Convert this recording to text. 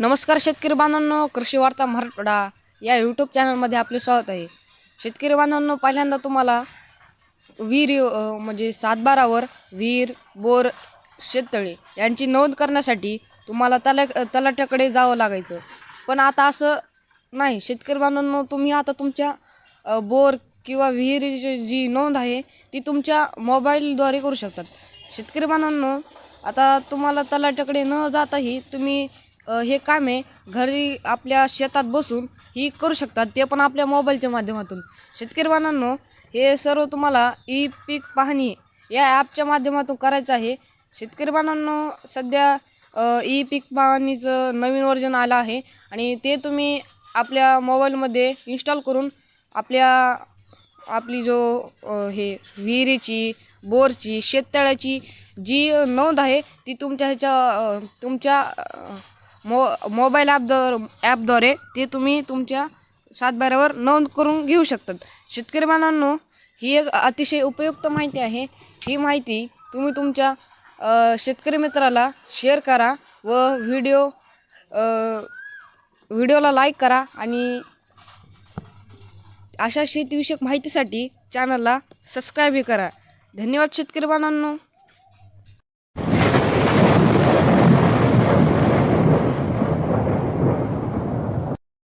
नमस्कार शेतकरी बांधवांनो कृषी वार्ता मराठवाडा या यूट्यूब चॅनलमध्ये आपले स्वागत आहे. शेतकरी बांधवांनो पहिल्यांदा तुम्हाला विहीर म्हणजे सातबारावर विहीर बोर शेततळे यांची नोंद करण्यासाठी तुम्हाला तला तलाट्याकडे जावं लागायचं. पण आता असं नाही. शेतकरी बांधवांनो तुम्ही आता तुमच्या बोर किंवा विहिरीची जी नोंद आहे ती तुमच्या मोबाईलद्वारे करू शकतात. शेतकरी बांधवांनो आता तुम्हाला तलाट्याकडे न जाताही तुम्ही हे कामे घरी आपल्या शेतात बसून ही करू शकतात. ते पण आपल्या मोबाईलच्या माध्यमातून. शेतकरी बांधवांनो हे सर्व तुम्हाला ई पीक पाहणी या ॲपच्या माध्यमातून करायचं आहे. शेतकरी बांधवांनो सध्या ई पीक पाहणीचं नवीन वर्जन आलं आहे आणि ते तुम्ही आपल्या मोबाईलमध्ये इन्स्टॉल करून आपल्या आपली जो हे विहिरीची बोरची शेततळ्याची जी नोंद आहे ती तुमच्या ह्याच्या तुमच्या मो मोबाईल ॲपद्वार ॲपद्वारे ते तुम्ही तुमच्या सातबाऱ्यावर नोंद करून घेऊ शकतात. शेतकरी बांधवांनो ही एक अतिशय उपयुक्त माहिती आहे. ही माहिती तुम्ही तुमच्या शेतकरी मित्राला शेअर करा व व्हिडिओ व्हिडिओला लाईक करा आणि अशा शेतीविषयक माहितीसाठी चॅनलला सबस्क्राईबही करा. धन्यवाद शेतकरी बांधवांनो.